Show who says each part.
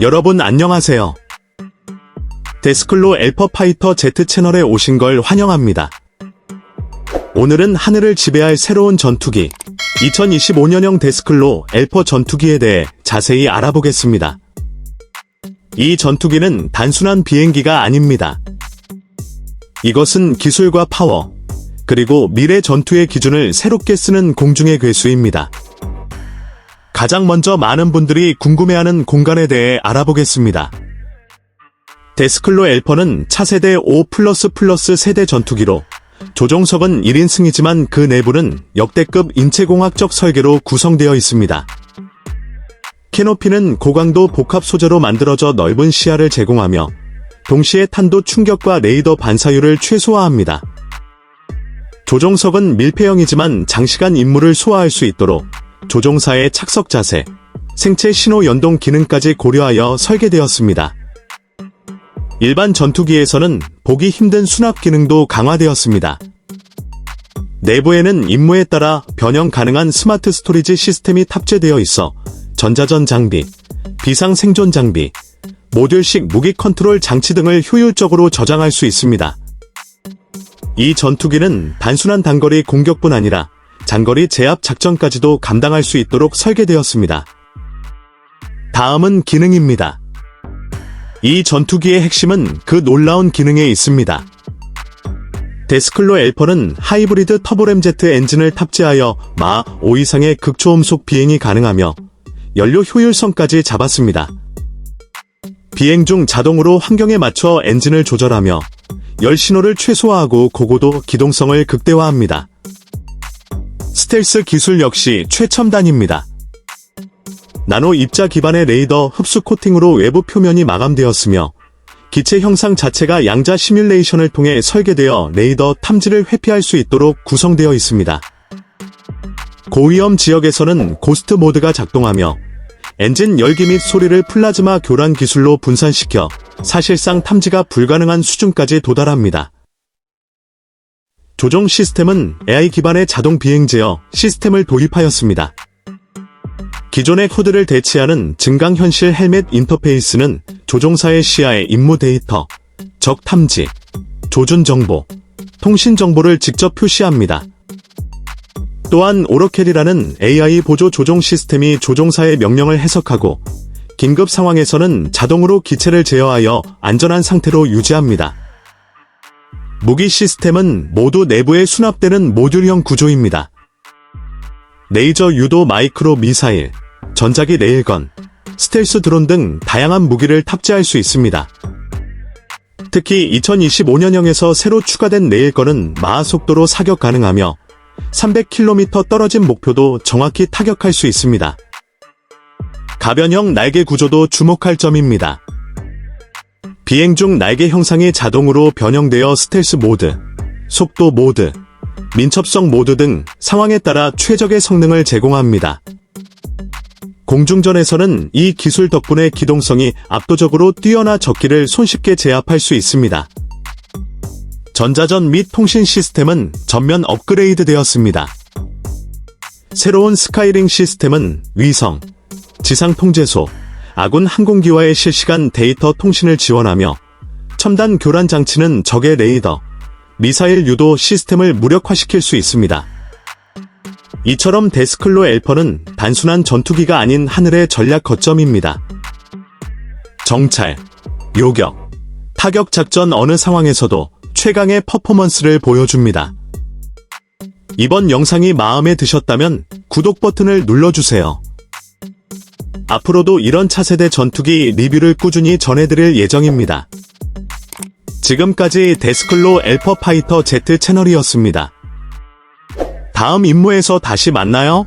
Speaker 1: 여러분 안녕하세요. 데스클로 엘퍼파이터 Z 채널에 오신 걸 환영합니다. 오늘은 하늘을 지배할 새로운 전투기, 2025년형 데스클로 엘퍼 전투기에 대해 자세히 알아보겠습니다. 이 전투기는 단순한 비행기가 아닙니다. 이것은 기술과 파워, 그리고 미래 전투의 기준을 새롭게 쓰는 공중의 괴수입니다. 가장 먼저 많은 분들이 궁금해하는 공간에 대해 알아보겠습니다. 데스클로 엘퍼는 차세대 5 플러스 플러스 세대 전투기로 조종석은 1인승이지만 그 내부는 역대급 인체공학적 설계로 구성되어 있습니다. 캐노피는 고강도 복합 소재로 만들어져 넓은 시야를 제공하며 동시에 탄도 충격과 레이더 반사율을 최소화합니다. 조종석은 밀폐형이지만 장시간 임무를 소화할 수 있도록 조종사의 착석 자세, 생체 신호 연동 기능까지 고려하여 설계되었습니다. 일반 전투기에서는 보기 힘든 수납 기능도 강화되었습니다. 내부에는 임무에 따라 변형 가능한 스마트 스토리지 시스템이 탑재되어 있어 전자전 장비, 비상 생존 장비, 모듈식 무기 컨트롤 장치 등을 효율적으로 저장할 수 있습니다. 이 전투기는 단순한 단거리 공격뿐 아니라 장거리 제압 작전까지도 감당할 수 있도록 설계되었습니다. 다음은 기능입니다. 이 전투기의 핵심은 그 놀라운 기능에 있습니다. 데스클로 엘퍼는 하이브리드 터보램제트 엔진을 탑재하여 마 5 이상의 극초음속 비행이 가능하며 연료 효율성까지 잡았습니다. 비행 중 자동으로 환경에 맞춰 엔진을 조절하며 열 신호를 최소화하고 고고도 기동성을 극대화합니다. 스텔스 기술 역시 최첨단입니다. 나노 입자 기반의 레이더 흡수 코팅으로 외부 표면이 마감되었으며 기체 형상 자체가 양자 시뮬레이션을 통해 설계되어 레이더 탐지를 회피할 수 있도록 구성되어 있습니다. 고위험 지역에서는 고스트 모드가 작동하며 엔진 열기 및 소리를 플라즈마 교란 기술로 분산시켜 사실상 탐지가 불가능한 수준까지 도달합니다. 조종 시스템은 AI 기반의 자동 비행 제어 시스템을 도입하였습니다. 기존의 코드를 대체하는 증강현실 헬멧 인터페이스는 조종사의 시야에 임무 데이터, 적 탐지, 조준 정보, 통신 정보를 직접 표시합니다. 또한 오로켈이라는 AI 보조 조종 시스템이 조종사의 명령을 해석하고 긴급 상황에서는 자동으로 기체를 제어하여 안전한 상태로 유지합니다. 무기 시스템은 모두 내부에 수납되는 모듈형 구조입니다. 레이저 유도 마이크로 미사일, 전자기 레일건, 스텔스 드론 등 다양한 무기를 탑재할 수 있습니다. 특히 2025년형에서 새로 추가된 레일건은 마하 속도로 사격 가능하며 300km 떨어진 목표도 정확히 타격할 수 있습니다. 가변형 날개 구조도 주목할 점입니다. 비행 중 날개 형상이 자동으로 변형되어 스텔스 모드, 속도 모드, 민첩성 모드 등 상황에 따라 최적의 성능을 제공합니다. 공중전에서는 이 기술 덕분에 기동성이 압도적으로 뛰어나 적기를 손쉽게 제압할 수 있습니다. 전자전 및 통신 시스템은 전면 업그레이드 되었습니다. 새로운 스카이링 시스템은 위성, 지상 통제소, 아군 항공기와의 실시간 데이터 통신을 지원하며 첨단 교란 장치는 적의 레이더, 미사일 유도 시스템을 무력화시킬 수 있습니다. 이처럼 데스클로 엘퍼는 단순한 전투기가 아닌 하늘의 전략 거점입니다. 정찰, 요격, 타격 작전 어느 상황에서도 최강의 퍼포먼스를 보여줍니다. 이번 영상이 마음에 드셨다면 구독 버튼을 눌러주세요. 앞으로도 이런 차세대 전투기 리뷰를 꾸준히 전해드릴 예정입니다. 지금까지 데스클로 엘퍼 파이터 Z 채널이었습니다. 다음 임무에서 다시 만나요.